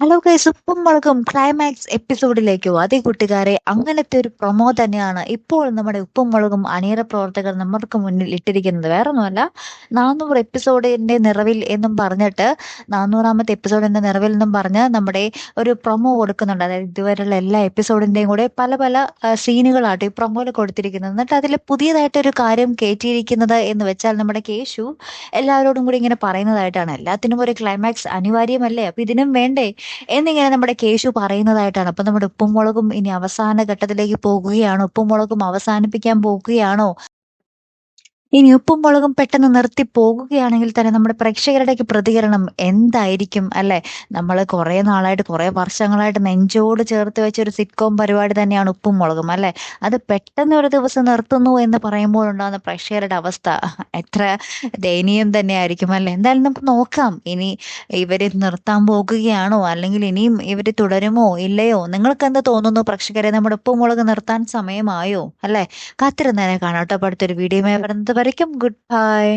Hello guys ഉപ്പും മുളകും climax എപ്പിസോഡിലേക്കോ അതേ കൂട്ടുകാരെ അങ്ങനത്തെ ഒരു പ്രൊമോ തന്നെയാണ് ഇപ്പോൾ നമ്മുടെ ഉപ്പും മുളകും അണിയറ പ്രവർത്തകർ നമ്മൾക്ക് മുന്നിൽ ഇട്ടിരിക്കുന്നത്. വേറെ ഒന്നുമല്ല നാനൂറ് എപ്പിസോഡിന്റെ നിറവിൽ എന്നും പറഞ്ഞിട്ട് നാനൂറാമത്തെ എപ്പിസോഡിന്റെ നിറവിൽ എന്നും പറഞ്ഞ് നമ്മുടെ ഒരു പ്രൊമോ കൊടുക്കുന്നുണ്ട്. അതായത് ഇതുവരെയുള്ള എല്ലാ എപ്പിസോഡിന്റെയും കൂടെ പല പല സീനുകളായിട്ട് ഈ പ്രൊമോയിൽ കൊടുത്തിരിക്കുന്നത്. എന്നിട്ട് അതിൽ പുതിയതായിട്ടൊരു കാര്യം കയറ്റിയിരിക്കുന്നത് എന്ന് വെച്ചാൽ നമ്മുടെ കേശു എല്ലാവരോടും കൂടി ഇങ്ങനെ പറയുന്നതായിട്ടാണ്. എല്ലാത്തിനും ഒരു ക്ലൈമാക്സ് അനിവാര്യമല്ലേ? അപ്പൊ ഇതിനും വേണ്ടേ എന്നിങ്ങനെ നമ്മുടെ കേശു പറയുന്നതായിട്ടാണ്. അപ്പൊ നമ്മുടെ ഉപ്പും മുളകും ഇനി അവസാന ഘട്ടത്തിലേക്ക് പോകുകയാണോ? ഉപ്പും മുളകും അവസാനിപ്പിക്കാൻ പോകുകയാണോ? ഇനി ഉപ്പും മുളകും പെട്ടെന്ന് നിർത്തി പോകുകയാണെങ്കിൽ തന്നെ നമ്മുടെ പ്രേക്ഷകരുടെയൊക്കെ പ്രതികരണം എന്തായിരിക്കും അല്ലെ? നമ്മൾ കുറെ നാളായിട്ട് കുറെ വർഷങ്ങളായിട്ട് നെഞ്ചോട് ചേർത്ത് വെച്ച ഒരു സിറ്റ്കോം പരിപാടി തന്നെയാണ് ഉപ്പും മുളകും അല്ലെ? അത് പെട്ടെന്ന് ഒരു ദിവസം നിർത്തുന്നു എന്ന് പറയുമ്പോൾ ഉണ്ടാകുന്ന പ്രേക്ഷകരുടെ അവസ്ഥ എത്ര ദയനീയം തന്നെയായിരിക്കും അല്ലെ? എന്തായാലും നമുക്ക് നോക്കാം. ഇനി ഇവർ നിർത്താൻ പോകുകയാണോ? അല്ലെങ്കിൽ ഇനിയും ഇവർ തുടരുമോ? ഇല്ലയോ? നിങ്ങൾക്ക് എന്ത് തോന്നുന്നു? പ്രേക്ഷകരെ നമ്മുടെ ഉപ്പും മുളക് നിർത്താൻ സമയമായോ? അല്ലെ? കാത്തിരുന്നേനെ കാണാം കേട്ടോ. അടുത്തൊരു വീഡിയോ വരുന്നത് அது வரைக்கும் குட் பாய்